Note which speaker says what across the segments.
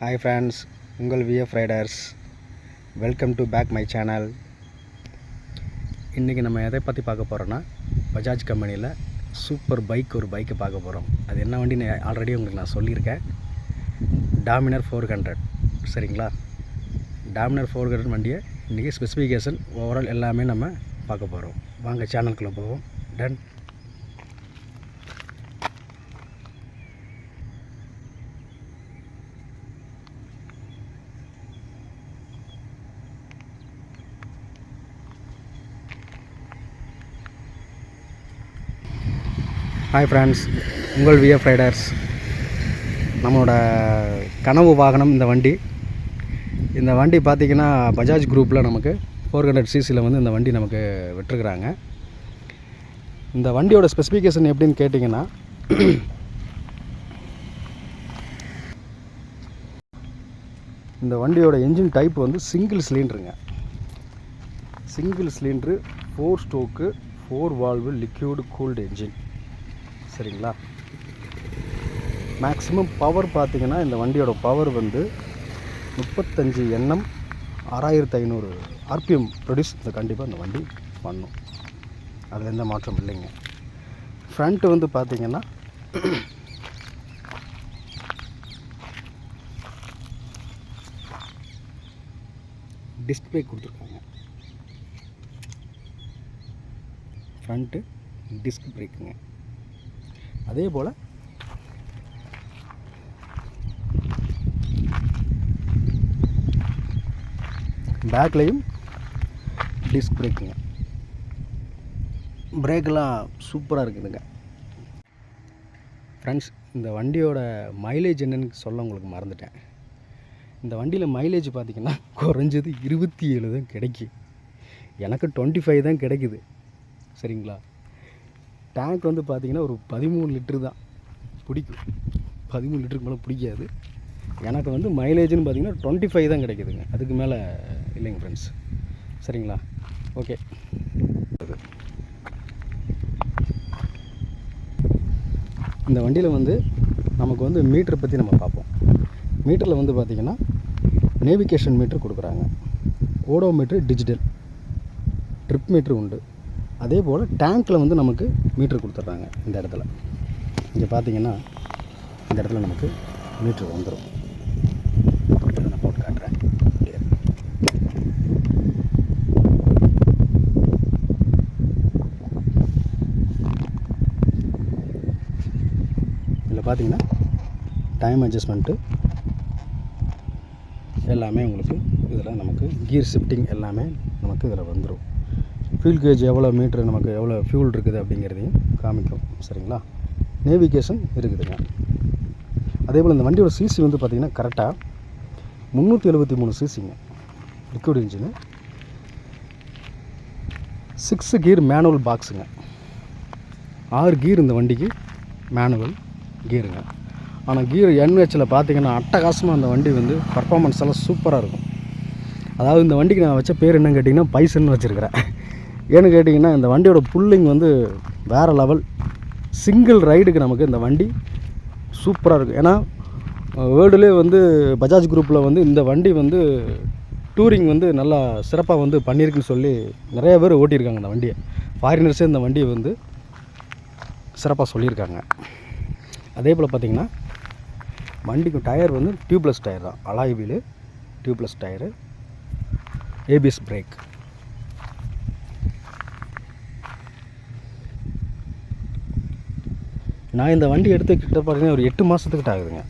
Speaker 1: Hi friends உங்கள் VF riders welcome to back my channel இன்றைக்கி நம்ம எதை பற்றி பார்க்க போகிறோன்னா பஜாஜ் கம்பெனியில் சூப்பர் பைக் ஒரு பைக்கை பார்க்க போகிறோம் அது என்ன வண்டின்னு ஆல்ரெடி உங்களுக்கு நான் சொல்லியிருக்கேன். டாமினர் ஃபோர் ஹண்ட்ரட் சரிங்களா? டாமினர் ஃபோர் ஹண்ட்ரட் வண்டியை இன்றைக்கி ஸ்பெசிஃபிகேஷன் ஓவரால் எல்லாமே நம்ம பார்க்க போகிறோம் வாங்க சேனலுக்குள்ளே போவோம். டன் ஹாய் ஃப்ரெண்ட்ஸ் உங்கள் விஎஃப் ரைடர்ஸ் நம்மளோட கனவு வாகனம் இந்த வண்டி. இந்த வண்டி பார்த்திங்கன்னா பஜாஜ் குரூப்பில் நமக்கு ஃபோர் ஹண்ட்ரட் சிசியில் வந்து இந்த வண்டி நமக்கு விட்டுருக்குறாங்க. இந்த வண்டியோட ஸ்பெசிஃபிகேஷன் எப்படின்னு கேட்டிங்கன்னா இந்த வண்டியோட என்ஜின் டைப் வந்து single சிலிண்டருங்க single cylinder four stroke four valve liquid cooled engine சரிங்களா? மேக்ஸிமம் பவர் பார்த்தீங்கன்னா இந்த வண்டியோட பவர் வந்து முப்பத்தஞ்சு எண்ணம் ஆறாயிரத்து ஐநூறு ஆர்பிஎம் ப்ரொடியூஸ் இந்த கண்டிப்பாக இந்த வண்டி பண்ணும். அதில் எந்த மாற்றம் இல்லைங்க. ஃப்ரண்ட்டு வந்து பார்த்தீங்கன்னா டிஸ்க் கொடுத்துருக்காங்க. ஃப்ரண்ட்டு டிஸ்க் பிரேக்குங்க அதே போல் பேக்லேயும் டிஸ்க் பிரேக்குங்க பிரேக்கெலாம் சூப்பராக இருக்குதுங்க. ஃப்ரெண்ட்ஸ் இந்த வண்டியோட மைலேஜ் என்னன்னு சொல்ல உங்களுக்கு மறந்துட்டேன். இந்த வண்டியில் மைலேஜ் பார்த்திங்கன்னா குறைஞ்சது இருபத்தி ஏழு தான் கிடைக்கும் எனக்கு டுவெண்ட்டி ஃபைவ் தான் கிடைக்குது. சரிங்களா? டேங்க் வந்து பார்த்திங்கன்னா ஒரு பதிமூணு லிட்ரு தான். பிடிக்கும். பதிமூணு லிட்டருக்கு மேலே பிடிக்காது. எனக்கு வந்து மைலேஜ்னு பார்த்தீங்கன்னா டுவெண்ட்டி ஃபைவ் தான் கிடைக்குதுங்க. அதுக்கு மேலே இல்லைங்க ஃப்ரெண்ட்ஸ் சரிங்களா? ஓகே இந்த வண்டியில் வந்து நமக்கு வந்து மீட்டரை பற்றி நம்ம பார்ப்போம். மீட்டரில் வந்து பார்த்திங்கன்னா நேவிகேஷன் மீட்ரு கொடுக்குறாங்க. Odometer digital trip meter உண்டு. அதே போல் டேங்க்கில் வந்து நமக்கு மீட்ரு கொடுத்துட்றாங்க இந்த இடத்துல. இங்கே பார்த்தீங்கன்னா இந்த இடத்துல நமக்கு மீட்ரு வந்துடும் நான் போட்டு காட்டுறேன். இதில் பார்த்தீங்கன்னா டைம் அட்ஜஸ்ட்மெண்ட்டு எல்லாமே உங்களுக்கு இதில் நமக்கு கியர் ஷிஃப்டிங் எல்லாமே நமக்கு இதில் வந்துடும் ஃபியூல் கேஜ் எவ்வளோ மீட்ரு நமக்கு எவ்வளோ ஃபியூல் இருக்குது அப்படிங்கிறதையும் காமிக்கும். சரிங்களா? நேவிகேஷன் இருக்குதுங்க. அதே போல் இந்த வண்டியோட சிசி வந்து பார்த்திங்கன்னா கரெக்டாக முந்நூற்றி எழுபத்தி மூணு சிசிங்க liquid engine six gear manual பாக்ஸுங்க ஆறு கீர் இந்த வண்டிக்கு மேனுவல் கீருங்க ஆனால் கீர் என்ஹெச்சில் பார்த்தீங்கன்னா அட்டகாசமாக அந்த வண்டி வந்து பர்ஃபார்மன்ஸ் எல்லாம் சூப்பராக இருக்கும். அதாவது இந்த வண்டிக்கு நான் வச்ச பேர் என்னன்னு கேட்டிங்கன்னா பைசன்னு வச்சுருக்கிறேன். ஏன்னு கேட்டிங்கன்னா இந்த வண்டியோட புல்லிங் வந்து வேறு லெவல் சிங்கிள் ரைடுக்கு நமக்கு இந்த வண்டி சூப்பராக இருக்கும். ஏன்னா வேர்ல்டுலேயே வந்து பஜாஜ் குரூப்பில் வந்து இந்த வண்டி வந்து டூரிங் வந்து நல்லா சிறப்பாக வந்து பண்ணியிருக்குன்னு சொல்லி நிறைய பேர் ஓட்டியிருக்காங்க இந்த வண்டியை. ஃபாரினர்ஸே இந்த வண்டியை வந்து சிறப்பாக சொல்லியிருக்காங்க. அதே போல் பார்த்திங்கன்னா வண்டிக்கு டயர் வந்து டியூப்லெஸ் டயர் தான். Alloy wheel tubeless tyre ABS brake நான் இந்த வண்டி எடுத்து கிட்ட பார்த்தீங்கன்னா ஒரு எட்டு மாதத்துக்கிட்ட ஆகுதுங்க.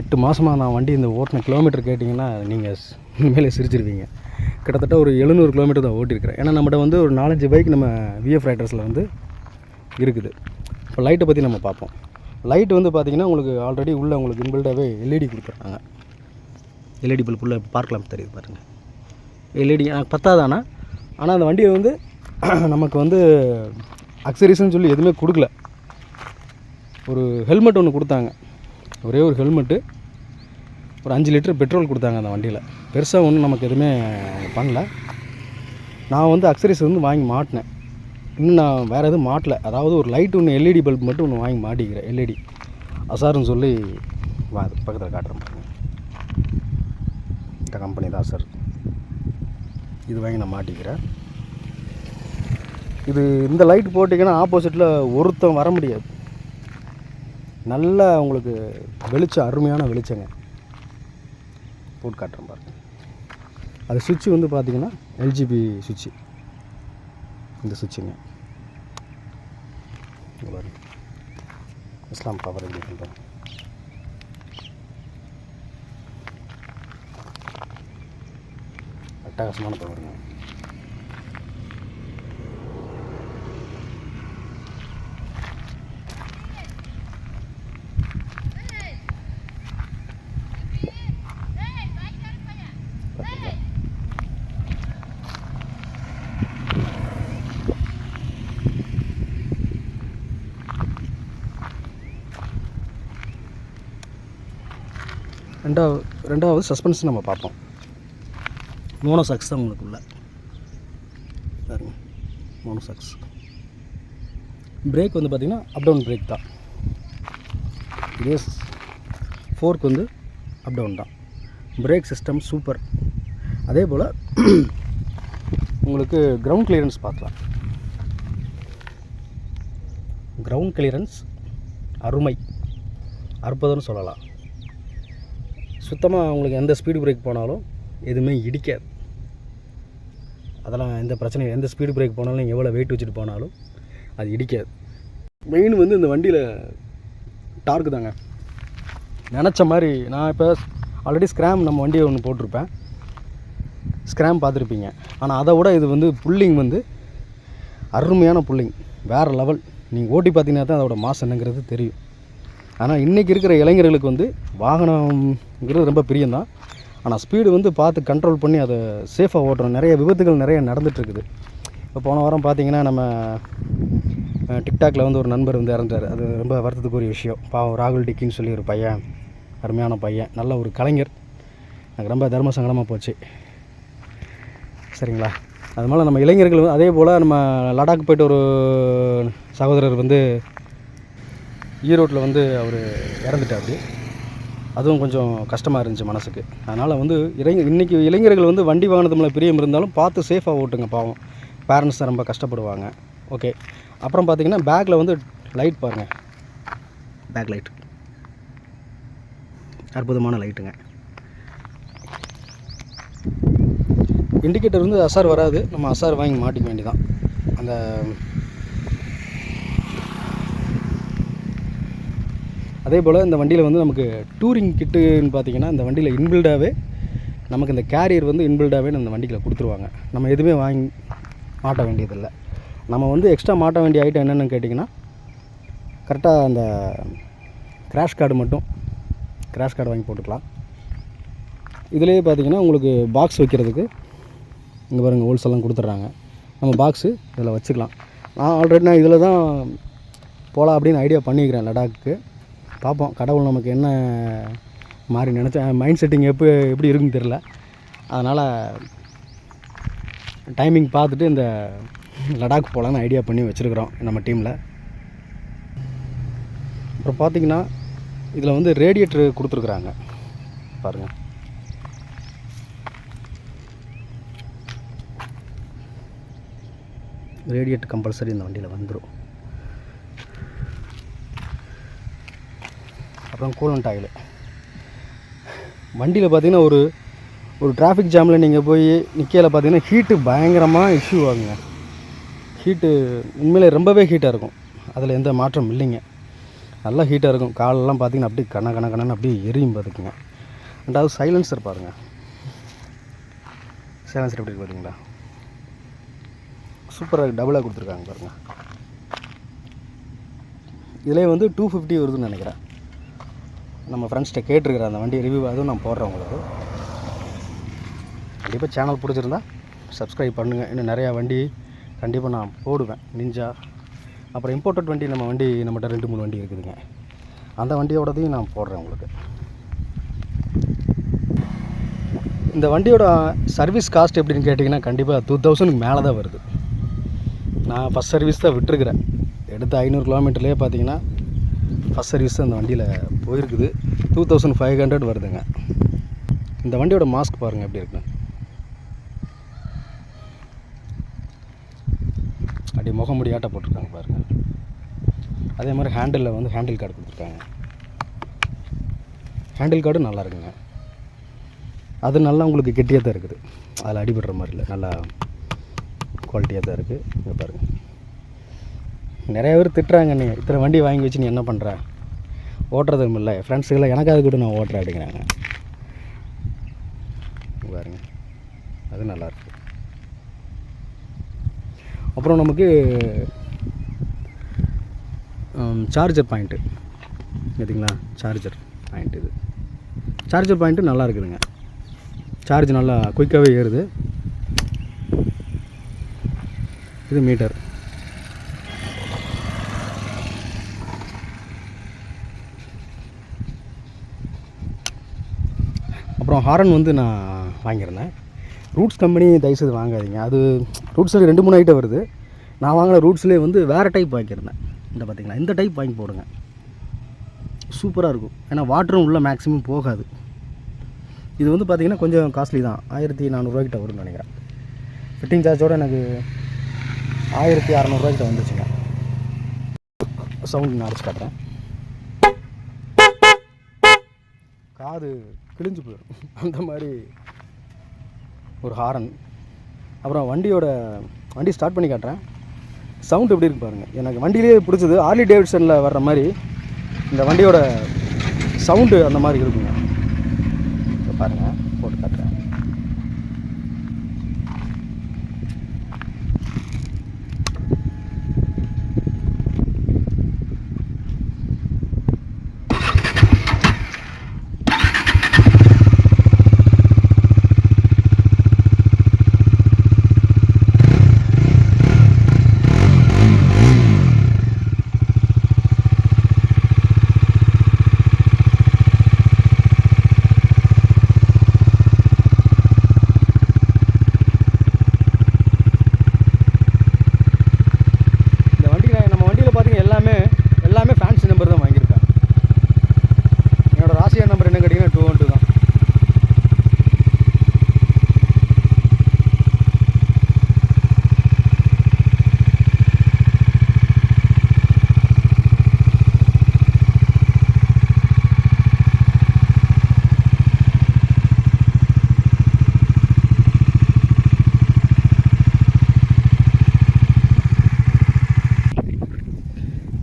Speaker 1: எட்டு மாதமாக நான் வண்டி இந்த ஓட்டின கிலோமீட்டர் கேட்டிங்கன்னா நீங்கள் மேலே சிரிச்சிருவீங்க. கிட்டத்தட்ட ஒரு எழுநூறு கிலோமீட்டர் தான் ஓட்டியிருக்கிறேன். ஏன்னா நம்மகிட்ட வந்து ஒரு நாலஞ்சு பைக் நம்ம விஎஃப் ரைடர்ஸில் வந்து இருக்குது. இப்போ லைட்டை பற்றி நம்ம பார்ப்போம். லைட் வந்து பார்த்திங்கன்னா உங்களுக்கு ஆல்ரெடி உள்ளே உங்களுக்கு இன்பில்டாகவே எல்இடி கொடுத்துட்றாங்க எல்இடி பல்ப் உள்ள பார்க்கலாம் தெரியுது பாருங்கள் எல்இடி எனக்கு பத்தாதானா? ஆனால் அந்த வண்டியை வந்து நமக்கு வந்து அக்சரிஸ்ன்னு சொல்லி எதுவுமே கொடுக்கல. ஒரு ஹெல்மெட் ஒன்று கொடுத்தாங்க. ஒரே ஒரு ஹெல்மெட்டு ஒரு அஞ்சு லிட்டர் பெட்ரோல் கொடுத்தாங்க அந்த வண்டியில். பெருசாக ஒன்றும் நமக்கு எதுவுமே பண்ணல. நான் வந்து அக்சரிஸ் வந்து வாங்கி மாட்டினேன். இன்னும் நான் வேறு எதுவும் மாட்டல. அதாவது ஒரு லைட் ஒன்று எல்இடி பல்ப் மட்டும் ஒன்று வாங்கி மாட்டிக்கிறேன். எல்இடி அசாருன்னு சொல்லி வா பக்கத்தில் காட்டுறேன் இந்த கம்பெனி தான் சார் இது வாங்கி நான் மாட்டிக்கிறேன். இது இந்த லைட் போட்டிங்கன்னா ஆப்போசிட்டில் ஒருத்தன் வர முடியாது. நல்ல உங்களுக்கு வெளிச்சம் அருமையான வெளிச்சங்க. போட்டு காட்டுறேன் பாருங்க. அது சுவிட்ச் வந்து பார்த்தீங்கன்னா எல்ஜிபி சுவிட்சு. இந்த சுவிட்சுங்க. இஸ்லாம் பவர் எப்படி பண்ணுறேன் அட்டகாசமான பவருங்க பார்த்தீங்களா ரெண்டாவது ரெண்டாவது சஸ்பென்ஸ் நம்ம பார்ப்போம். மோனோ சாக்ஸ் தான் உங்களுக்கு உள்ள பாருங்க. மோனோ சாக்ஸ் பிரேக் வந்து பார்த்திங்கன்னா அப் டவுன் பிரேக் தான். இதே ஃபோர்க் வந்து அப் டவுன் தான். பிரேக் சிஸ்டம் சூப்பர் அதே போல் உங்களுக்கு கிரவுண்ட் கிளியரன்ஸ் பார்க்கலாம். கிரவுண்ட் கிளியரன்ஸ் அருமை. அற்புதம்னு சொல்லலாம். சுத்தமாக உங்களுக்கு எந்த ஸ்பீடு பிரேக் போனாலும் எதுவுமே இடிக்காது. அதெல்லாம் எந்த பிரச்சனையும் எந்த ஸ்பீடு பிரேக் போனாலும் நீங்கள் எவ்வளோ வெயிட் வச்சுட்டு போனாலும் அது இடிக்காது. மெயின் வந்து இந்த வண்டியில் டார்க்கு தாங்க. நினச்ச மாதிரி நான் இப்போ ஆல்ரெடி ஸ்க்ராம் நம்ம வண்டியை ஒன்று போட்டிருப்பேன். ஸ்க்ராம் பார்த்துருப்பீங்க. ஆனால் அதை விட இது வந்து புல்லிங் வந்து அருமையான புல்லிங் வேறு லெவல் நீங்கள் ஓட்டி பார்த்தீங்கன்னா தான் அதோட மாசு என்னங்கிறது தெரியும். ஆனால் இன்றைக்கி இருக்கிற இளைஞர்களுக்கு வந்து வாகனங்கிறது ரொம்ப பிரியம்தான். ஆனால் ஸ்பீடு வந்து பார்த்து கண்ட்ரோல் பண்ணி அதை சேஃபாக ஓட்டுறோம் நிறைய விபத்துகள் நிறைய நடந்துகிட்ருக்குது இப்போ போன வாரம் பார்த்தீங்கன்னா நம்ம டிக்டாக்ல வந்து ஒரு நண்பர் வந்து இறந்தார். அது ரொம்ப வருத்தத்துக்குரிய விஷயம். பாவம் ராகுல் டிக்கின்னு சொல்லி ஒரு பையன் அருமையான பையன் நல்ல ஒரு கலைஞர். எனக்கு ரொம்ப தர்ம சங்கடமாக போச்சு. சரிங்களா? அது மேலே நம்ம இளைஞர்கள் அதே போல் நம்ம லடாக் போயிட்டு ஒரு சகோதரர் வந்து ஈரோட்டில் வந்து அவர் இறந்துட்டாரு அதுவும் கொஞ்சம் கஷ்டமாக இருந்துச்சு மனசுக்கு. அதனால் வந்து இளைஞ இன்றைக்கி இளைஞர்கள் வந்து வண்டி வாங்கினது மேலே பிரியம் இருந்தாலும் பார்த்து சேஃபாக ஓட்டுங்க பாவம். பேரண்ட்ஸ் தான் ரொம்ப கஷ்டப்படுவாங்க. ஓகே அப்புறம் பார்த்தீங்கன்னா பேக்கில் வந்து லைட் பாருங்கள் பேக் லைட் அற்புதமான லைட்டுங்க இண்டிகேட்டர் வந்து அசார் வராது. நம்ம அசார் வாங்கி மாட்டிக்க வேண்டியதான் அந்த அதே போல் இந்த வண்டியில் வந்து நமக்கு டூரிங் கிட்டுன்னு பார்த்தீங்கன்னா இந்த வண்டியில் இன்பில்டாகவே நமக்கு இந்த கேரியர் வந்து இன்பில்டாகவே இந்த வண்டியில் கொடுத்துருவாங்க. நம்ம எதுவுமே வாங்கி மாட்ட வேண்டியதில்லை. நம்ம வந்து எக்ஸ்ட்ரா மாட்ட வேண்டிய ஐட்டம் என்னென்னு கேட்டிங்கன்னா கரெக்டாக அந்த கிராஷ் கார்டு மட்டும் கிராஷ் கார்டு வாங்கி போட்டுக்கலாம். இதுலேயே பார்த்தீங்கன்னா உங்களுக்கு பாக்ஸ் வைக்கிறதுக்கு இங்கே பாருங்கள் ஹோல்சேலாம் எல்லாம் கொடுத்துட்றாங்க. நம்ம பாக்ஸு இதில் வச்சுக்கலாம். நான் ஆல்ரெடி நான் இதில் தான் போகலாம் அப்படின்னு ஐடியா பண்ணிக்கிறேன் லடாக்கு பார்ப்போம். கடவுள் நமக்கு என்ன மாதிரி நினச்ச மைண்ட் செட்டிங் எப்போ எப்படி இருக்குன்னு தெரில அதனால் டைமிங் பார்த்துட்டு இந்த லடாக் போகலான்னு ஐடியா பண்ணி வச்சுருக்குறோம் நம்ம டீமில் அப்புறம் பார்த்திங்கன்னா இதில் வந்து ரேடியேட்ரு கொடுத்துருக்குறாங்க. பாருங்கள் ரேடியேட் கம்பல்சரி இந்த வண்டியில் வந்துடும் அப்புறம் கூலண்ட் ஆயில் வண்டியில் பார்த்தீங்கன்னா ஒரு ஒரு டிராஃபிக் ஜாமில் நீங்கள் போய் நிற்கையில் பார்த்தீங்கன்னா ஹீட்டு பயங்கரமாக இஷ்யூ ஆகுங்க. ஹீட்டு உண்மையிலே ரொம்பவே ஹீட்டாக இருக்கும். அதில் எந்த மாற்றம் இல்லைங்க. நல்லா ஹீட்டாக இருக்கும். காலெல்லாம் பார்த்தீங்கன்னா அப்படியே கண கண கணன்னு அப்படியே எரியும் பார்த்துக்குங்க ரெண்டாவது சைலன்சர் பாருங்கள் சைலன்சர் எப்படி இருக்கு பார்த்தீங்களா சூப்பராக டபுளாக கொடுத்துருக்காங்க பாருங்கள் இதிலே வந்து டூ ஃபிஃப்டி வருதுன்னு நினைக்கிறேன். நம்ம ஃப்ரெண்ட்ஸ்கிட்ட கேட்டிருக்கிறேன் அந்த வண்டி ரிவ்யூ அதுவும் நான் போடுறேன் உங்களுக்கு. கண்டிப்பாக சேனல் பிடிச்சிருந்தா சப்ஸ்கிரைப் பண்ணுங்கள் இன்னும் நிறையா வண்டி கண்டிப்பாக நான் போடுவேன். நிஞ்சா அப்புறம் இம்போர்ட்டட் வண்டி நம்ம வண்டி நம்மகிட்ட ரெண்டு மூணு வண்டி இருக்குதுங்க. அந்த வண்டியோடதையும் நான் போடுறேன் உங்களுக்கு. இந்த வண்டியோட சர்வீஸ் காஸ்ட் எப்படின்னு கேட்டிங்கன்னா கண்டிப்பாக டூ தௌசண்ட்க்கு மேலே தான் வருது. நான் ஃபஸ்ட் சர்வீஸ் தான் விட்டுருக்குறேன். எடுத்த ஐநூறு கிலோமீட்டர்லேயே பார்த்தீங்கன்னா ஃபஸ்ட் சர்வீஸ் அந்த வண்டியில் போயிருக்குது. டூ தௌசண்ட் ஃபைவ் ஹண்ட்ரட் வருதுங்க. இந்த வண்டியோட மாஸ்க் பாருங்கள் எப்படி இருக்கு. அப்படி முகமுடி போட்டிருக்காங்க பாருங்கள் அதே மாதிரி ஹேண்டிலில் வந்து ஹேண்டில் கார்டு கொடுத்துருக்காங்க. ஹேண்டில் கார்டும் நல்லா இருக்குங்க. அது நல்லா உங்களுக்கு கெட்டியாக தான் இருக்குது. அதில் அடிபடுற மாதிரி இல்லை. நல்லா குவாலிட்டியாக தான் இருக்குது இங்கே பாருங்கள் நிறைய பேர் திட்டுறாங்க நீ இத்தனை வண்டி வாங்கி வச்சு நீ என்ன பண்ணுற ஓட்டுறதும் இல்லை. ஃப்ரெண்ட்ஸுக்கெல்லாம் அது கூட நான் ஓட்டுறேன் அப்படிங்கிறாங்க. பாருங்க. அது நல்லாயிருக்கு அப்புறம் நமக்கு சார்ஜர் பாயிண்ட்டு பார்த்தீங்களா? சார்ஜர் பாயிண்ட் இது. சார்ஜர் பாயிண்ட்டு நல்லா இருக்குதுங்க. சார்ஜ் நல்லா குயிக்காகவே ஏறுது. இது மீட்டர் அப்புறம் ஹாரன் வந்து நான் வாங்கியிருந்தேன். ரூட்ஸ் கம்பெனி தயவுசெய்து வாங்காதீங்க. அது ரூட்ஸில் ரெண்டு மூணு ஐட்டம் வருது. நான் வாங்கின ரூட்ஸ்லேயே வந்து வேறு டைப் வாங்கியிருந்தேன். இந்த பார்த்தீங்களா? இந்த டைப் வாங்கி போடுங்க. சூப்பராக இருக்கும். ஏன்னா வாட்டரும் உள்ளே மேக்ஸிமம் போகாது. இது வந்து பார்த்திங்கன்னா கொஞ்சம் காஸ்ட்லி தான். ஆயிரத்தி நானூறுரூவாய்க்கிட்ட வரும்னு நினைக்கிறேன். ஃபிட்டிங் சார்ஜோடு எனக்கு ஆயிரத்தி அறநூறுவாய்க்கிட்ட வந்துச்சுங்க. சவுண்ட் நான் அடிச்சு காட்டுறேன். காது கிழிஞ்சு போயிடும். அந்த மாதிரி ஒரு ஹாரன். அப்புறம் வண்டியோட வண்டி ஸ்டார்ட் பண்ணி காட்டுறேன். சவுண்ட் எப்படி இருக்கு பாருங்கள் எனக்கு வண்டியிலே பிடிச்சது ஆர்லி டேவிட்சனில் வர்ற மாதிரி இந்த வண்டியோட சவுண்டு அந்த மாதிரி இருக்குங்க இங்க பாருங்கள் போட்டு காட்டுறேன் இந்த வண்டியில் நம்ம வண்டியில் பார்த்தீங்க எல்லாமே எல்லாமே ஃபேன்சி நம்பர் தான் வாங்கியிருக்கேன் என்னோட ராசியா நம்பர் என்ன கேட்டிங்கன்னா டூ ஒன் டூ தான்.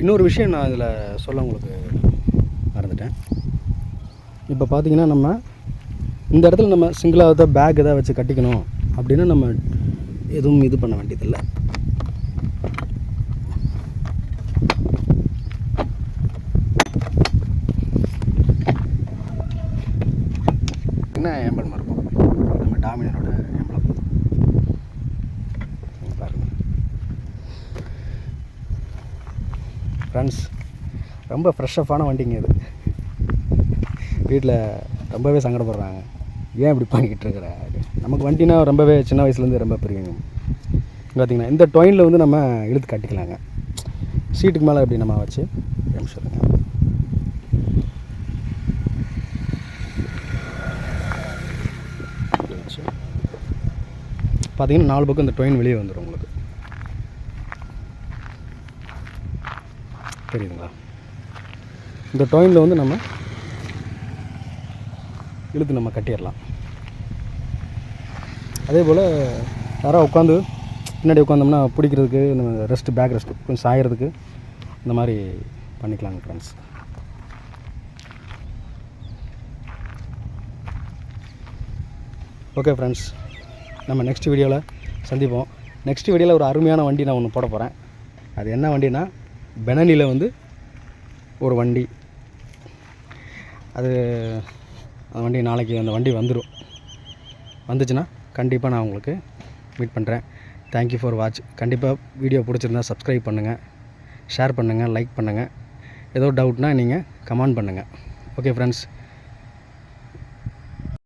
Speaker 1: இன்னொரு விஷயம் நான் இதில் சொல்ல உங்களுக்கு மறந்துட்டேன். இப்போ பார்த்தீங்கன்னா நம்ம இந்த இடத்துல நம்ம சிங்கிளாக தான் பேக் எதாவது வச்சு கட்டிக்கணும் அப்படின்னா நம்ம எதுவும் இது பண்ண வேண்டியதில்லை. என்ன ஏம்பலம் நம்ம டாமினரோட ஏம்பலம் பாருங்க. ஃப்ரெண்ட்ஸ் ரொம்ப ஃப்ரெஷ்ஷப்பான வண்டிங்க இது. வீட்டில் ரொம்பவே சங்கடப்படுறாங்க. ஏன் இப்படி பண்ணிக்கிட்டு இருக்கிற? நமக்கு வண்டினா ரொம்பவே சின்ன வயசுலேருந்து ரொம்ப பிரியுங்க. பார்த்திங்கன்னா இந்த டொயினில் வந்து நம்ம இழுத்து கட்டிக்கலாங்க. சீட்டுக்கு மேலே இப்படி நம்ம வச்சு சொல்லுங்க பார்த்தீங்கன்னா நாலு பக்கம் இந்த டொயின் வெளியே வந்துடும் உங்களுக்கு. தெரியுதுங்களா? இந்த டொயினில் வந்து நம்ம இழுத்து நம்ம கட்டிடலாம். அதே போல் யாராவது உட்காந்து பின்னாடி உட்காந்தோம்னா பிடிக்கிறதுக்கு நம்ம ரெஸ்ட்டு பேக் ரெஸ்ட் கொஞ்சம் சாயறதுக்கு இந்த மாதிரி பண்ணிக்கலாங்க ஃப்ரெண்ட்ஸ் ஓகே ஃப்ரெண்ட்ஸ் நம்ம நெக்ஸ்ட் வீடியோவில் சந்திப்போம். நெக்ஸ்ட் வீடியோவில் ஒரு அருமையான வண்டி நான் ஒன்று போட போகிறேன் அது என்ன வண்டினா பெனனியில் வந்து ஒரு வண்டி. அது அந்த வண்டி நாளைக்கு அந்த வண்டி வந்துடும் வந்துச்சுன்னா கண்டிப்பாக நான் உங்களுக்கு மீட் பண்ணுறேன் தேங்க்யூ ஃபார் வாட்ச் கண்டிப்பாக வீடியோ பிடிச்சிருந்தா சப்ஸ்கிரைப் பண்ணுங்கள் ஷேர் பண்ணுங்கள் லைக் பண்ணுங்கள் ஏதோ டவுட்னால் நீங்கள் கமெண்ட் பண்ணுங்கள் ஓகே ஃப்ரெண்ட்ஸ்